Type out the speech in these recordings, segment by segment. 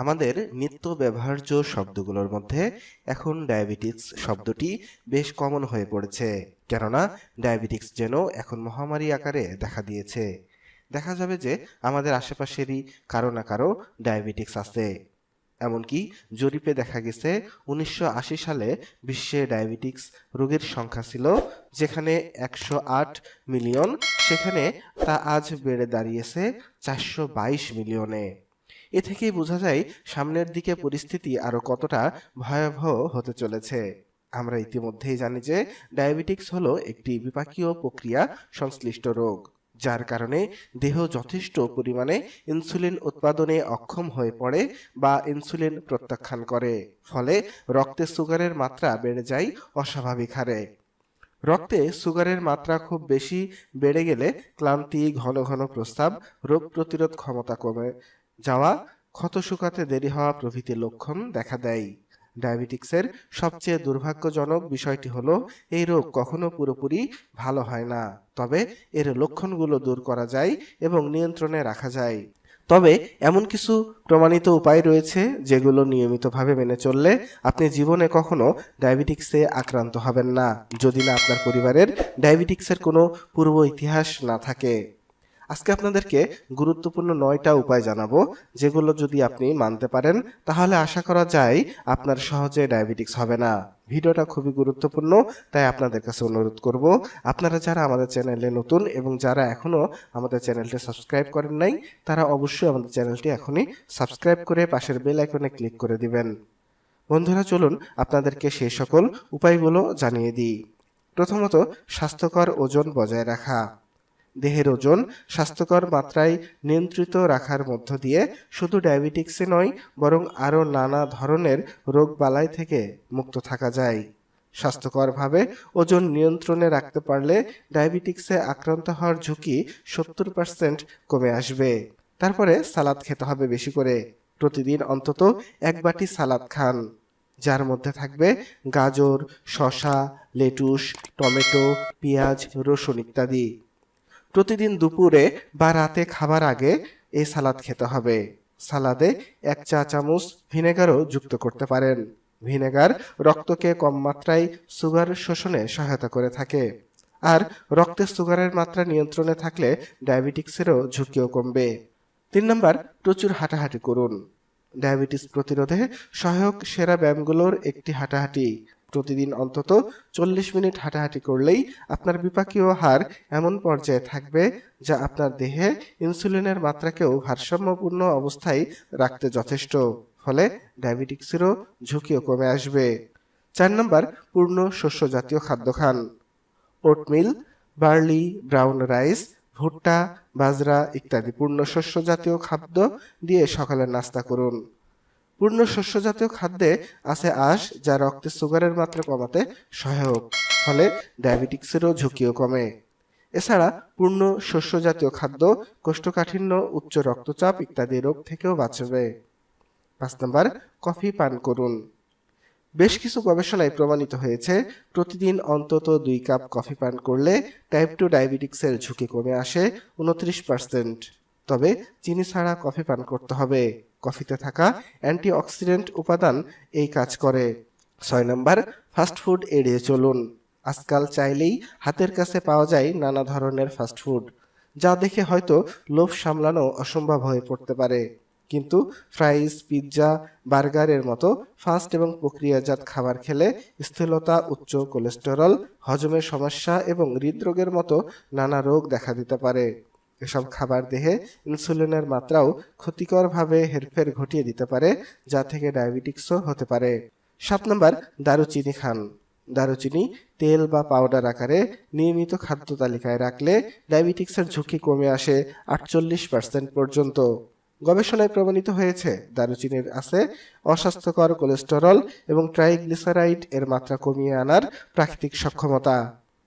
আমাদের নিত্য ব্যবহার্য শব্দগুলোর মধ্যে এখন ডায়াবেটিক্স শব্দটি বেশ কমন হয়ে পড়েছে, কেননা ডায়াবেটিক্স যেন এখন মহামারী আকারে দেখা দিয়েছে। দেখা যাবে যে আমাদের আশেপাশেরই কারও না কারও ডায়াবেটিক্স আছে। এমনকি জরিপে দেখা গেছে, উনিশশো আশি সালে বিশ্বে ডায়াবেটিক্স রোগীর সংখ্যা ছিল যেখানে একশো আট মিলিয়ন, সেখানে তা আজ বেড়ে দাঁড়িয়েছে চারশো বাইশ মিলিয়নে। এ থেকেই বোঝা যায় সামনের দিকে পরিস্থিতি আরও কতটা ভয়াবহ হতে চলেছে। আমরা ইতিমধ্যেই জানি যে ডায়াবেটিক্স হলো একটি বিপাকীয় প্রক্রিয়া সংশ্লিষ্ট রোগ, যার কারণে দেহ যথেষ্ট পরিমাণে ইনসুলিন উৎপাদনে অক্ষম হয়ে পড়ে বা ইনসুলিন প্রত্যাখ্যান করে, ফলে রক্তে সুগারের মাত্রা বেড়ে যায় অস্বাভাবিক হারে। রক্তে সুগারের মাত্রা খুব বেশি বেড়ে গেলে ক্লান্তি, ঘন ঘন প্রস্তাব রোগ প্রতিরোধ ক্ষমতা কমে যাওয়া ক্ষত শুকাতে দেরি হওয়া প্রভৃতি লক্ষণ দেখা দেয়। ডায়াবেটিক্সের সবচেয়ে দুর্ভাগ্যজনক বিষয়টি হলো এই রোগ কখনো পুরোপুরি ভালো হয় না। তবে এর লক্ষণগুলো দূর করা যায় এবং নিয়ন্ত্রণে রাখা যায়। তবে এমন কিছু প্রমাণিত উপায় রয়েছে যেগুলো নিয়মিতভাবে মেনে চললে আপনি জীবনে কখনো ডায়াবেটিক্সে আক্রান্ত হবেন না। যদি না আপনার পরিবারের ডায়াবেটিক্সের কোনো পূর্ব ইতিহাস না থাকে। আজকে আপনাদেরকে গুরুত্বপূর্ণ নয়টা উপায় জানাব, যেগুলো যদি আপনি মানতে পারেন, তাহলে আশা করা যায় আপনার সহজে ডায়াবেটিক্স হবে না। ভিডিওটা খুবই গুরুত্বপূর্ণ, তাই আপনাদের কাছে অনুরোধ করব, আপনারা যারা আমাদের চ্যানেলে নতুন এবং যারা এখনও আমাদের চ্যানেলটি সাবস্ক্রাইব করেন নাই, তারা অবশ্যই আমাদের চ্যানেলটি এখনই সাবস্ক্রাইব করে পাশের বেল আইকনে ক্লিক করে দিবেন। বন্ধুরা, চলুন আপনাদেরকে সেই সকল উপায়গুলো জানিয়ে দিই। প্রথমত, স্বাস্থ্যকর ওজন বজায় রাখা। দেহের ওজন স্বাস্থ্যকর মাত্রায় নিয়ন্ত্রিত রাখার মধ্য দিয়ে শুধু ডায়াবেটিক্সে নয়, বরং আরও নানা ধরনের রোগ বালাই থেকে মুক্ত থাকা যায়। স্বাস্থ্যকরভাবে ওজন নিয়ন্ত্রণে রাখতে পারলে ডায়াবেটিক্সে আক্রান্ত হওয়ার ঝুঁকি সত্তর পার্সেন্ট কমে আসবে। তারপরে সালাদ খেতে হবে বেশি করে। প্রতিদিন অন্তত এক বাটি সালাদ খান, যার মধ্যে থাকবে গাজর শশা লেটুস, টমেটো, পেঁয়াজ, রসুন ইত্যাদি। প্রতিদিন দুপুরে বা রাতে খাবার আগে এই সালাদ খেতে হবে। সালাদে এক চা চামচ ভিনেগারও যুক্ত করতে পারেন। ভিনেগার রক্তকে কম মাত্রায় সুগার শোষণে সহায়তা করে থাকে। আর রক্তে সুগারের মাত্রা নিয়ন্ত্রণে থাকলে ডায়াবেটিক্সেরও ঝুঁকিও কমবে। তিন নম্বর, প্রচুর হাঁটাহাঁটি করুন। ডায়াবেটিস প্রতিরোধে সহায়ক সেরা ব্যায়ামগুলোর একটি হাঁটাহাঁটি। প্রতিদিন অন্তত চল্লিশ মিনিট হাঁটাহাঁটি করলেই আপনার বিপাকীয় হার এমন পর্যায়ে থাকবে যা আপনার দেহে ইনসুলিনের মাত্রাকেও ভারসাম্যপূর্ণ অবস্থায় রাখতে যথেষ্ট। ফলে ডায়াবেটিক্সেরও ঝুঁকিও কমে আসবে। চার নম্বর, পূর্ণ শস্য জাতীয় খাদ্য খান। ওটমিল, বার্লি, ব্রাউন রাইস, ভুট্টা, বাজরা ইত্যাদি পূর্ণ শস্য জাতীয় খাদ্য দিয়ে সকালের নাস্তা করুন। পূর্ণ শস্য জাতীয় খাদ্যে আছে আঁশ, যা রক্তে সুগারের মাত্রা কমাতে সহায়ক, ফলে ডায়াবেটিক্সেরও ঝুঁকিও কমে। এছাড়া পূর্ণ শস্য জাতীয় খাদ্য, কোষ্ঠকাঠিন্য, উচ্চ রক্তচাপ ইত্যাদি রোগ থেকেও বাঁচবে। পাঁচ নম্বর, কফি পান করুন। বেশ কিছু গবেষণায় প্রমাণিত হয়েছে, প্রতিদিন অন্তত দুই কাপ কফি পান করলে টাইপ টু ডায়াবেটিক্সের ঝুঁকি কমে আসে উনত্রিশ পার্সেন্ট তবে চিনি ছাড়া কফি পান করতে হবে। কফিতে থাকা অ্যান্টিঅক্সিডেন্ট উপাদান এই কাজ করে। ছয় নম্বর ফাস্টফুড এড়িয়ে চলুন। আজকাল চাইলেই হাতের কাছে পাওয়া যায় নানা ধরনের ফাস্টফুড যা দেখে হয়তো লোভ সামলানো অসম্ভব হয়ে পড়তে পারে। কিন্তু ফ্রাইজ, পিৎজা, বার্গারের মতো ফাস্ট এবং প্রক্রিয়াজাত খাবার খেলে স্থূলতা, উচ্চ কোলেস্টেরল, হজমের সমস্যা এবং হৃদরোগের মতো নানা রোগ দেখা দিতে পারে। এসব খাবার দেহে ইনসুলিনের মাত্রাও ক্ষতিকরভাবে হেরফের ঘটিয়ে দিতে পারে যা থেকে ডায়াবেটিক্সও হতে পারে। সাত নম্বর দারুচিনি খান। দারুচিনি তেল বা পাউডার আকারে নিয়মিত খাদ্য তালিকায় রাখলে ডায়াবেটিক্সের ঝুঁকি কমে আসে আটচল্লিশ পার্সেন্ট পর্যন্ত। গবেষণায় প্রমাণিত হয়েছে দারুচিনির আছে অস্বাস্থ্যকর কোলেস্টেরল এবং ট্রাইগ্লিসারাইড এর মাত্রা কমিয়ে আনার প্রাকৃতিক সক্ষমতা।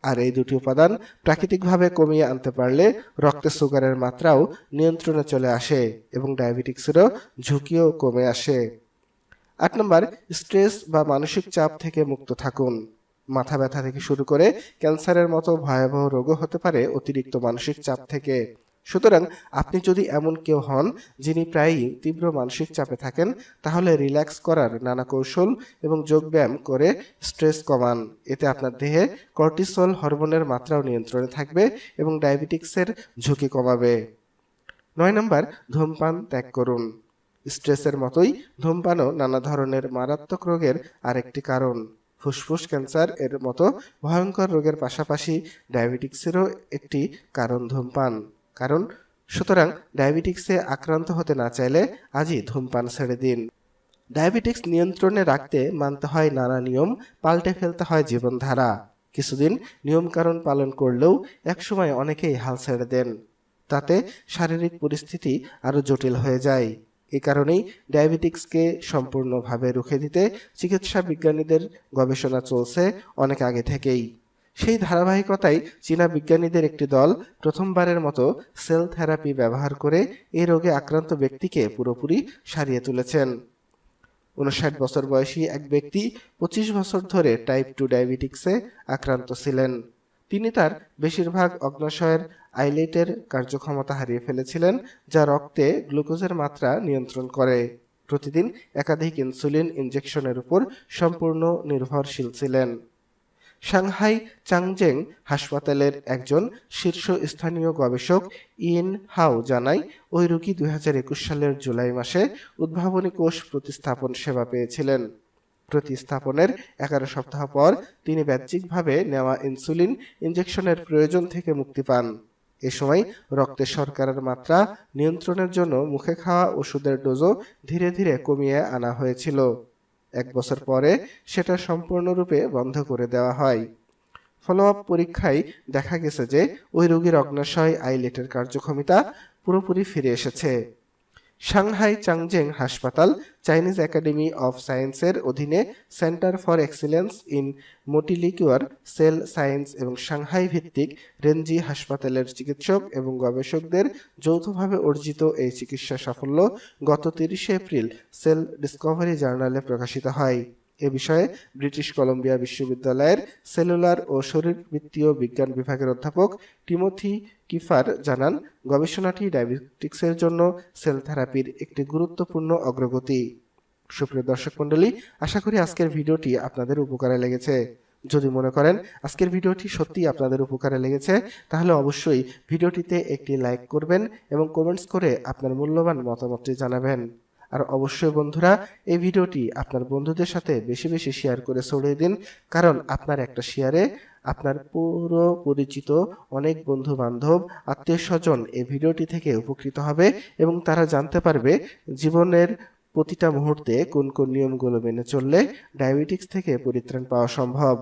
আর এই দুটি উপাদান প্রাকৃতিকভাবে কমিয়ে আনতে পারলে রক্তে সুগারের মাত্রাও নিয়ন্ত্রণে চলে আসে এবং ডায়াবেটিক্সেরও ঝুঁকিও কমে আসে। আট নম্বর, স্ট্রেস বা মানসিক চাপ থেকে মুক্ত থাকুন। মাথা ব্যথা থেকে শুরু করে ক্যান্সারের মতো ভয়াবহ রোগও হতে পারে অতিরিক্ত মানসিক চাপ থেকে। সুতরাং আপনি যদি এমন কেউ হন যিনি প্রায়ই তীব্র মানসিক চাপে থাকেন, তাহলে রিল্যাক্স করার নানা কৌশল এবং যোগব্যায়াম করে স্ট্রেস কমান। এতে আপনার দেহে কর্টিসল হরমোনের মাত্রাও নিয়ন্ত্রণে থাকবে এবং ডায়াবেটিক্সের ঝুঁকি কমাবে। নয় নম্বর, ধূমপান ত্যাগ করুন। স্ট্রেসের মতোই ধূমপানও নানা ধরনের মারাত্মক রোগের আরেকটি কারণ। ফুসফুস ক্যান্সার এর মতো ভয়ঙ্কর রোগের পাশাপাশি ডায়াবেটিক্সেরও একটি কারণ ধূমপান। কারণ সুতরাং ডায়াবেটিক্সে আক্রান্ত হতে না চাইলে আজই ধূমপান ছেড়ে দিন। ডায়াবেটিক্স নিয়ন্ত্রণে রাখতে মানতে হয় নানা নিয়ম পাল্টে ফেলতে হয় জীবনধারা। কিছুদিন নিয়মকানুন পালন করলেও একসময় অনেকেই হাল ছেড়ে দেন। তাতে শারীরিক পরিস্থিতি আরও জটিল হয়ে যায়। এ কারণেই ডায়াবেটিক্সকে সম্পূর্ণভাবে রুখে দিতে চিকিৎসা বিজ্ঞানীদের গবেষণা চলছে অনেক আগে থেকেই। সেই ধারাবাহিকতায় চীনা বিজ্ঞানীদের একটি দল প্রথমবারের মতো সেল থেরাপি ব্যবহার করে এই রোগে আক্রান্ত ব্যক্তিকে পুরোপুরি সারিয়ে তুলেছেন। উনষাট বছর বয়সী এক ব্যক্তি পঁচিশ বছর ধরে টাইপ টু ডায়াবেটিক্সে আক্রান্ত ছিলেন। তিনি তার বেশিরভাগ অগ্নাশয়ের আইলেটের কার্যক্ষমতা হারিয়ে ফেলেছিলেন, যা রক্তে গ্লুকোজের মাত্রা নিয়ন্ত্রণ করে। প্রতিদিন একাধিক ইনসুলিন ইনজেকশনের উপর সম্পূর্ণ নির্ভরশীল ছিলেন। সাংহাই চাংজেং হাসপাতালের একজন শীর্ষস্থানীয় গবেষক ইন হাও জানায় ওই রোগী দুই হাজার একুশ সালের জুলাই মাসে উদ্ভাবনী কোষ প্রতিস্থাপন সেবা পেয়েছিলেন। প্রতিস্থাপনের এগারো সপ্তাহ পর তিনি বাহ্যিকভাবে নেওয়া ইনসুলিন ইনজেকশনের প্রয়োজন থেকে মুক্তি পান। এ সময় রক্তে শর্করার মাত্রা নিয়ন্ত্রণের জন্য মুখে খাওয়া ওষুধের ডোজও ধীরে ধীরে কমিয়ে আনা হয়েছিল। এক বছর পরে সেটা সম্পূর্ণরূপে বন্ধ করে দেওয়া হয়। ফলো আপ পরীক্ষায় দেখা গেছে যে, ওই রোগীর অগ্নাশয়, আইলেটের কার্যক্ষমতা পুরোপুরি ফিরে এসেছে। সাংহাই চাংজেং হাসপাতাল, চাইনিজ একাডেমি অফ সায়েন্সের অধীনে centre for excellence in molecular cell science এবং সাংহাই ভিত্তিক রেঞ্জি হাসপাতালের চিকিৎসক এবং গবেষকদের যৌথভাবে অর্জিত এই চিকিৎসা সাফল্য গত তিরিশে এপ্রিল সেল ডিসকভারি জার্নালে প্রকাশিত হয়। এ বিষয়ে ব্রিটিশ কলম্বিয়া বিশ্ববিদ্যালয়ের সেলুলার ও শরীরবৃত্তীয় বিজ্ঞান বিভাগের অধ্যাপক টিমোথি কিফার জানান গবেষণাটি ডায়াবেটিক্সের জন্য সেল থেরাপির একটি গুরুত্বপূর্ণ অগ্রগতি। সুপ্রিয় দর্শক মণ্ডলী আশা করি আজকের ভিডিওটি আপনাদের উপকারে লেগেছে। যদি মনে করেন আজকের ভিডিওটি সত্যিই আপনাদের উপকারে লেগেছে তাহলে অবশ্যই ভিডিওটিতে একটি লাইক করবেন এবং কমেন্টস করে আপনার মূল্যবান মতামতটি জানাবেন। আর অবশ্যই বন্ধুরা, এই ভিডিওটি আপনার বন্ধুদের সাথে বেশি বেশি শেয়ার করে ছড়িয়ে দিন, কারণ আপনার একটা শেয়ারে আপনার পুরো পরিচিত অনেক বন্ধু বান্ধব আত্মীয় স্বজন এই ভিডিওটি থেকে উপকৃত হবে এবং তারা জানতে পারবে জীবনের প্রতিটা মুহূর্তে কোন কোন নিয়মগুলো মেনে চললে ডায়াবেটিক্স থেকে পরিত্রাণ পাওয়া সম্ভব।